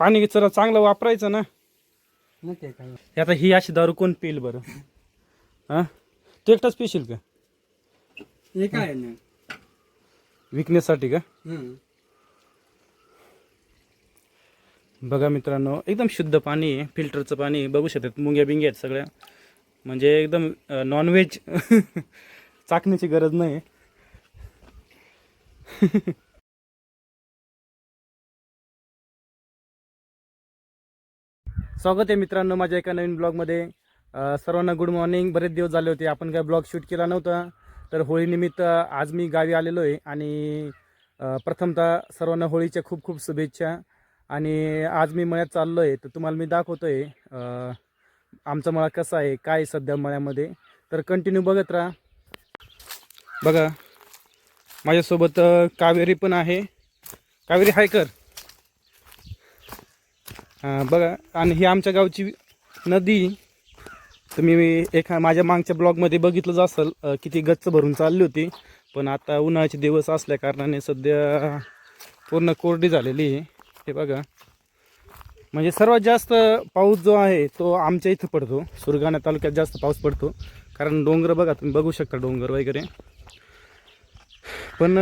पाणी जरा चांगलं वापरायचं ना. नाही ते काय? हे आता ही अशी दारू कोण पिईल बरं? हां? तू एकटाच पिशील का? हे काय आहे ना? विकण्यासाठी का? हम्म. बघा मित्रांनो एकदम शुद्ध पाणी आहे फिल्टरचं पाणी आहे. बघू शकतात मुंग्या बिंग्या आहेत सगळ्या. म्हणजे एकदम नॉनव्हेज चाकण्याची गरज नाही. स्वागत आहे मित्रांनो माझ्या एका नवीन ब्लॉगमध्ये. सर्वांना गुड मॉर्निंग बरेच दिवस झाले होते आपण काय ब्लॉग शूट केला नव्हता. तर होळीनिमित्त आज मी गावी आलेलो आहे आणि प्रथमतः सर्वांना होळीच्या खूप खूप शुभेच्छा. आणि आज मी मळ्यात चाललो आहे तर तुम्हाला मी दाखवतो आहे आमचा मळा कसा आहे काय आहे सध्या मळ्यामध्ये. तर कंटिन्यू बघत राहा. बघा माझ्यासोबत कावेरी पण आहे. कावेरी हाय कर बघा आणि ही आमच्या गावची नदी. तुम्ही एका माझ्या मागच्या ब्लॉगमध्ये बघितलंच असेल किती गच्च भरून चालली होती. पण आता उन्हाळ्याचे दिवस असल्या कारणाने सध्या पूर्ण कोरडी झालेली आहे. हे बघा. म्हणजे सर्वात जास्त पाऊस जो आहे तो आमच्या इथं पडतो. सुरगाणा तालुक्यात जास्त पाऊस पडतो. कारण डोंगर बघा तुम्ही बघू शकता डोंगर वगैरे. पण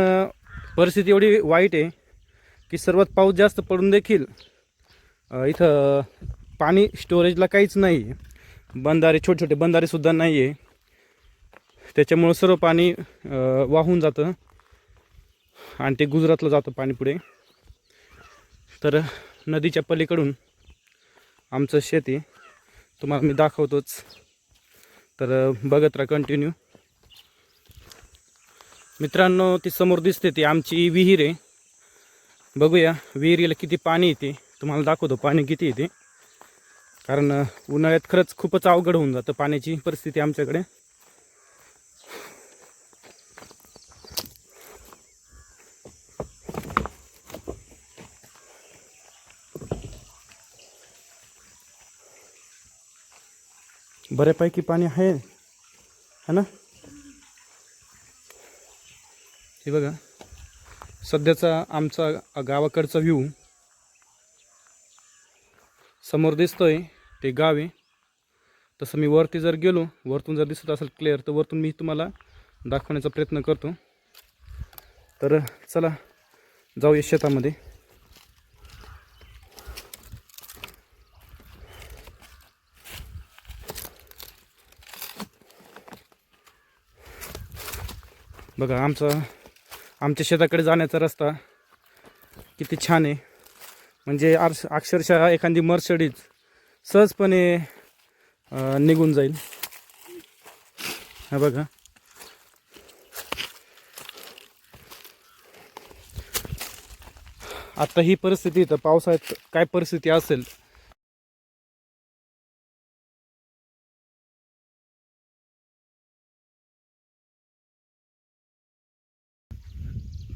परिस्थिती एवढी वाईट आहे की सर्वात पाऊस जास्त पडून देखील इथं पाणी स्टोरेजला काहीच नाही आहे बंधारे छोटे छोटे बंधारेसुद्धा नाही आहे त्याच्यामुळं सर्व पाणी वाहून जातं. आणि ते गुजरातला जातं पाणी पुढे. तर नदीच्या पलीकडून आमचं शेत आहे. तुम्हाला मी दाखवतोच. तर बघत राहा कंटिन्यू मित्रांनो ती समोर दिसते ती आमची विहीर आहे. बघूया विहिरीला किती पाणी येते. तुम्हाला दाखवतो पाणी किती येते कारण उन्हाळ्यात खरंच खूपच अवघड होऊन जातं पाण्याची परिस्थिती आमच्याकडे. बऱ्यापैकी पाणी आहे है ना? हे बघा सध्याचा आमचा गावाकडचा व्ह्यू समोर दिसतोय ते गाव आहे. तसं मी वरती जर गेलो वरतून जर दिसत असेल क्लिअर तर वरतून मी तुम्हाला दाखवण्याचा प्रयत्न करतो. तर चला जाऊया शेतामध्ये. बघा आमचा आमच्या शेताकडे जाण्याचा रस्ता किती छान आहे. म्हणजे आर्स अक्षरशः एखादी मर्सडीज सहजपणे निघून जाईल. हा बघा. आता ही परिस्थिती तर पावसाळ्यात काय परिस्थिती असेल?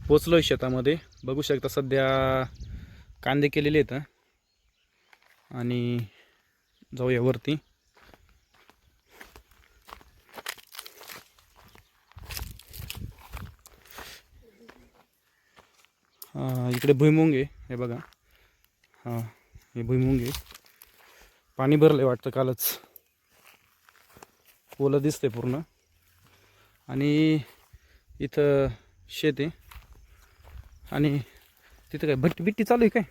पोचलोय शेतामध्ये. बघू शकता सध्या कांदे केलेले आहेत आणि जाऊया वरती. हा, इकडे भुईमुंग आहे हे बघा. हां हे भुईमुंग आहे. पाणी भरलं आहे वाटतं कालच. ओलं दिसतंय पूर्ण. आणि इथं शेत आहे. आणि तिथं काय भट्टी बिट्टी चालू आहे काय?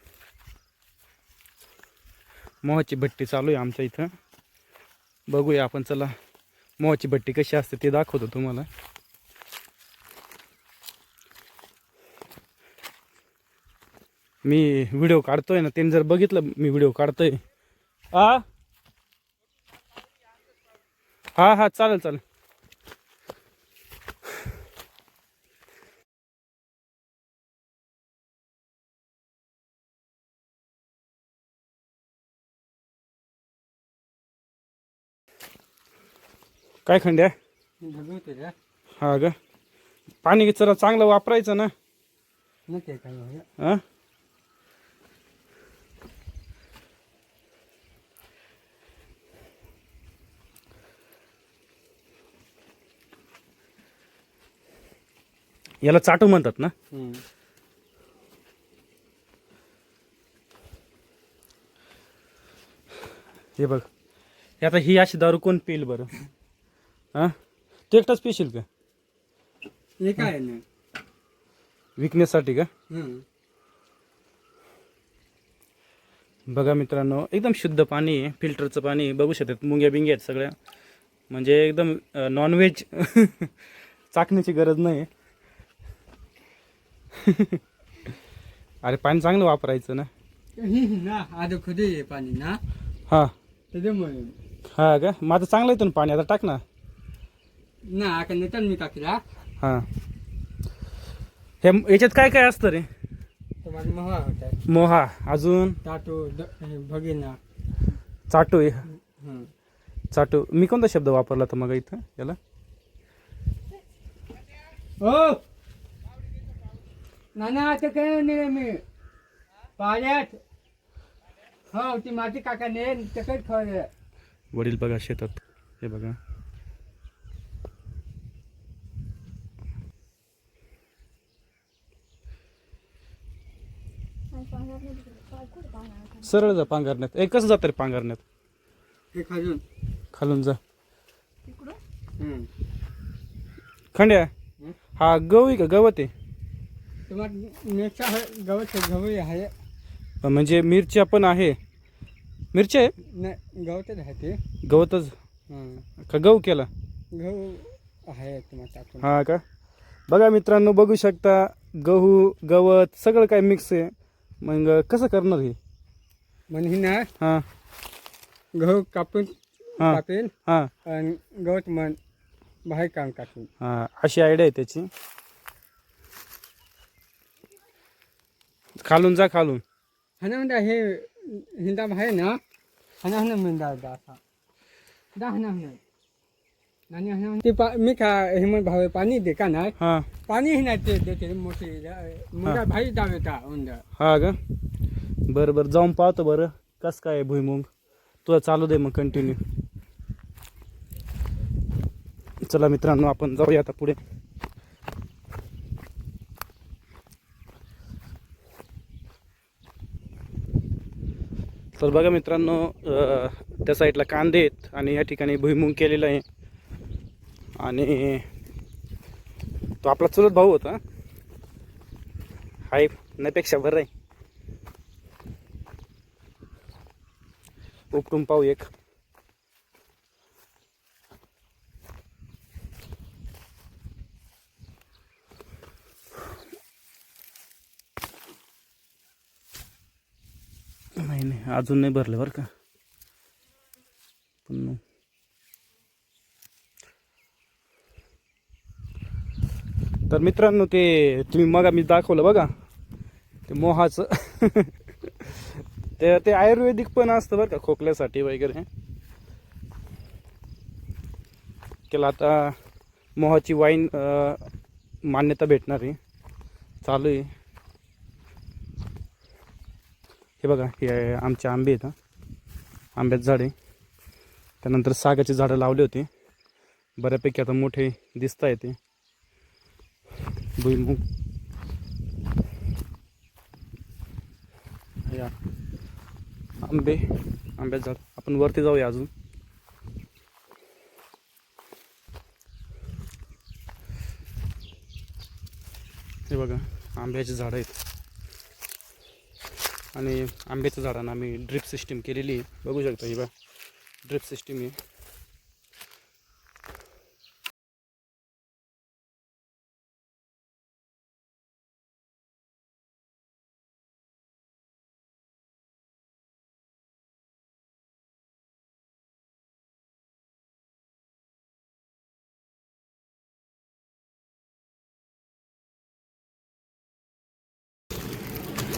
मोहाची भट्टी चालू आहे आमच्या इथं. बघूया आपण चला. मोहाची भट्टी कशी असते ते दाखवतो तुम्हाला. मी व्हिडिओ काढतोय ना त्यांनी जर बघितलं मी व्हिडिओ काढतोय. आ? हा हा चालेल चालेल. काय खंड्या हा ग. पाणी जरा चांगलं वापरायचं ना. हा? याला चाटू म्हणतात ना. हे बघ. आता ही अशी दारू कोण पिईल बरं? हां? तू एकटाच पिशील का? हे काय आहे ना? विकनेससाठी का? हं. बघा मित्रांनो एकदम शुद्ध पाणी आहे फिल्टरचं पाणी आहे. बघू शकतात मुंग्या बिंग्या आहेत सगळ्या. म्हणजे एकदम नॉनव्हेज चाकण्याची गरज नाही अरे पाणी चांगलं वापरायचं ना? ही ना आता खुदे आहे पाणी ना. हां. त्याच्यामुळे. हा का? माझं चांगलं येतं ना पाणी आता टाक ना. ना आता मी टाकला. हां. हे याच्यात काय काय असतं रे? महा होता मोहा अजून? टाटो द- भगीना. चाटू. हं. चाटू. मी कोणता शब्द वापरला तर मग इथं? याला? हो नाना आता काय नाही मी? पाण्यात हो ती माती काकाने तकच खवलं वडील बघा शेतात. हे बघा. सरळ जा पांघरण्यात. ए कसं जातं रे पांघरण्यात. हे खाजून. खालून जा. हं. खंड्या हं? हा गहू आहे का? गवत आहे. तुम्हाला मिरच्या आहे, गवत आहे, गहू आहे. म्हणजे मिरच्या पण आहे. मिरच्या आहे? नाही गवतच आहे ते. गवतच. हं. का गहू केला? गहू आहे तुम्हाला टाकून. हा का? बघा मित्रांनो बघू शकता गहू गवत सगळं काय मिक्स आहे. मग कसं करणार हे? म्हणजे ना हां. गहू कापून हां. कापेल हां. आणि गवत मन बाहेर काम टाकून हां अशी आयडिया आहे त्याची. खालून जा खालून. हना म्हणता हे हिंदा आहे ना हना हना म्हणता असा दा हना हना म्हणते पा मी का हिमत भावे पाणी दे का नाही? हां. पाणी ही नाही ते देते मोठी मुंगा भाई दावेता उंद हा का? बरं बरं. जाऊन पाहतो बरं. कसं काय आहे भुईमुंग? तुला चालू दे मग कंटिन्यू चला मित्रांनो आपण जाऊया आता पुढे. तर बघा मित्रांनो अं, त्या साईडला कांदे आहेत आणि या ठिकाणी भुईमुंग केलेलं आहे. आणि तो आपला चुलत भाऊ होता. हाय नपेक्षा बरं आहे. उपटून पाहू एक. नाही नाही अजून नाही भरलं बरं का पण मग- तर मित्रांनो ते तुम्ही मग मी दाखवलं बघा. ते मोहाचं. ते ते आयुर्वेदिक पण असतं बरं का खोकल्यासाठी वगैरे. केला आता मोहाची वाईन मान्यता भेटणार आहे. चालू आहे. हे बघा हे आमचे आंबे आहेत आंब्यात आंब्याचं झाड आहे. त्यानंतर सागाची झाडं लावली होती. बऱ्यापैकी आता मोठे दिसता येते भुईमुग या. आंबे आंब्याचं झाड. आपण वरती जाऊया अजून. हे बघा आंब्याची झाडं आहेत. आणि आंब्याच्या झाडांना आम्ही ड्रिप सिस्टीम केलेली आहे. बघू शकता ही बा ड्रिप सिस्टीम आहे.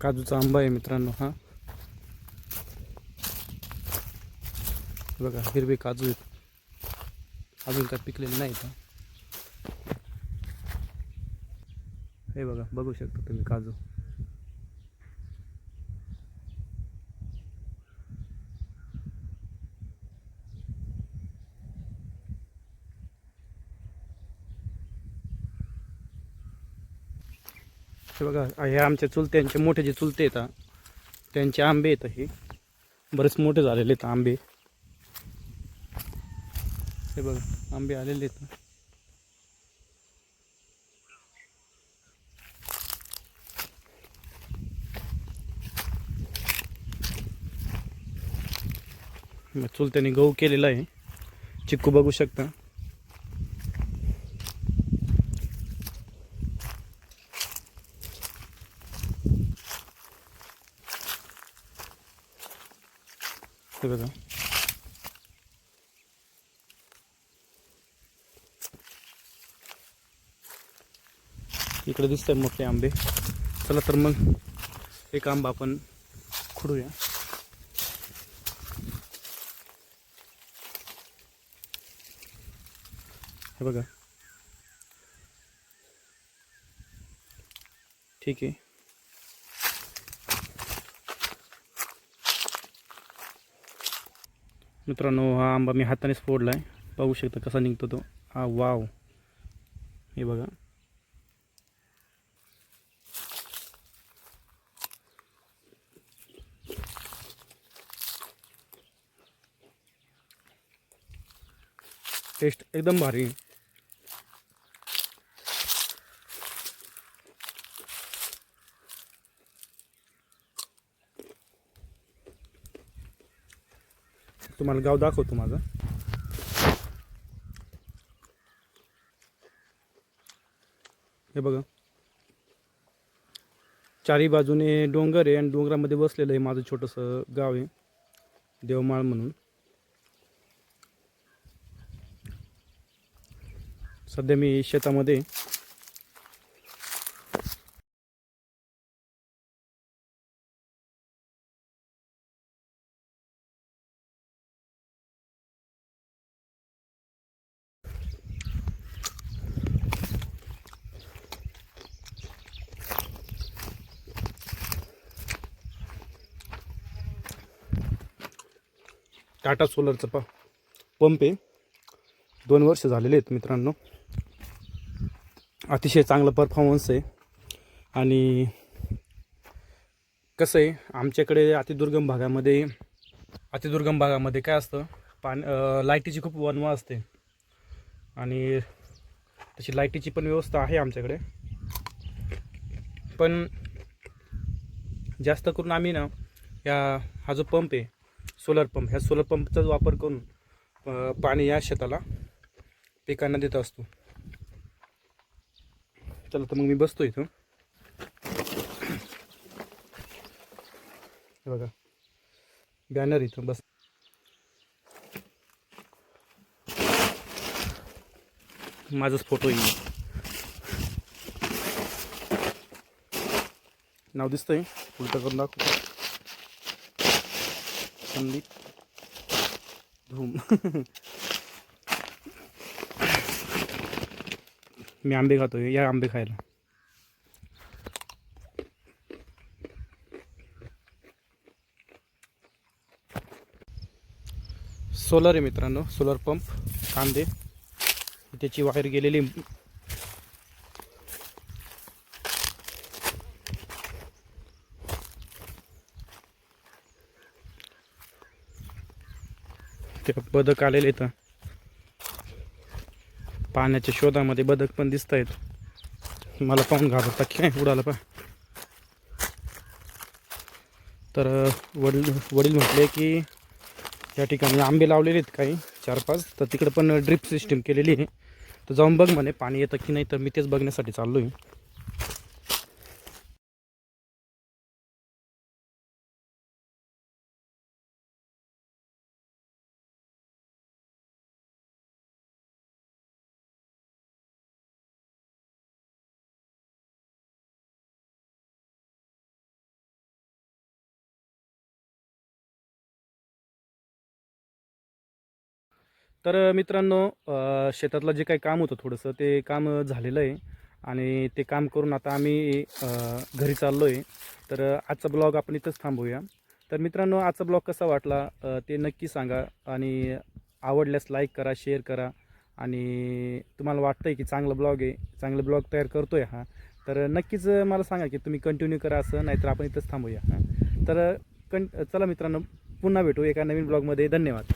काजूचा आंबा आहे मित्रांनो हा. बघा हिरवे काजू आहेत. अजून काय पिकलेले नाही हे बघा बघू शकता तुम्ही काजू. बघा हे आमच्या चुलत्यांचे मोठे जे चुलते येतात त्यांचे आंबे आहेत हे. बरेच मोठे झालेले आहेत आंबे. हे बघा आंबे आलेले आहेत. मग चुलत्याने गहू केलेला आहे. चिक्कू बघू शकता. हे। बघा इकडे दिसत आहेत मोठे आंबे। चला तर मग एक आंबा आपण खुडूया। हे बघा। ठीक आहे. मित्रांनो हा आंबा मी हातानेच फोडला आहे पाहू शकता कसा निघतो तो. हा वाव. हे बघा. टेस्ट एकदम भारी. तुम्हाला गाव दाखवतो माझं. हे बघा. चारी बाजूने डोंगर आहे आणि डोंगरामध्ये बसलेलं आहे माझं छोटंसं गाव आहे. देवमाळ म्हणून. सध्या मी शेतामध्ये टाटा सोलरचं प पंप आहे. दोन वर्ष झालेले आहेत मित्रांनो. अतिशय चांगला परफॉर्मन्स आहे. आणि कसं आहे आमच्याकडे अतिदुर्गम भागामध्ये अतिदुर्गम भागामध्ये काय असतं पाणी लाईटीची खूप वनवा असते. आणि तशी लाईटीची पण व्यवस्था आहे आमच्याकडे. पण जास्त करून आम्ही ना या हा जो पंप आहे सोलर पंप. ह्या सोलर पंपचाच वापर करून पाणी या शेताला पिकांना देत असतो. चला तर मग मी बसतो इथं. बघा. बॅनर इथं बस. माझाच फोटो येईल. नाव दिसतंय? उलटं करून दाखव. संदीप धूम. मी आंबे खातोय या आंबे खायला. सोलर आहे मित्रांनो सोलर पंप कांदे. त्याची वायर गेलेली ते बदक आलेले इथं पाण्याच्या शोधामध्ये बदक पण दिसत आहेत मला पाहून घाबरता की नाही उडाला पा तर वडील वडील म्हटले की या ठिकाणी आंबे लावलेले आहेत काही चार पाच तर तिकडं पण ड्रिप सिस्टीम केलेली आहे. तर जाऊन बघ म्हणे पाणी येतं की नाही तर मी तेच बघण्यासाठी चाललो आहे तर मित्रांनो शेतातलं जे काही काम होतं थोडंसं ते काम झालेलं आहे. आणि ते काम करून आता आम्ही घरी चाललो आहे तर आजचा ब्लॉग आपण इथंच थांबूया. तर मित्रांनो आजचा ब्लॉग कसा वाटला ते नक्की सांगा. आणि आवडल्यास लाईक करा शेअर करा. आणि तुम्हाला वाटतं आहे की चांगला ब्लॉग आहे चांगलं ब्लॉग तयार करतो आहे हा. तर नक्कीच मला सांगा की तुम्ही कंटिन्यू करा असं नाहीतर आपण इथंच थांबूया. हां तर कं चला मित्रांनो पुन्हा भेटू एका नवीन ब्लॉगमध्ये. धन्यवाद.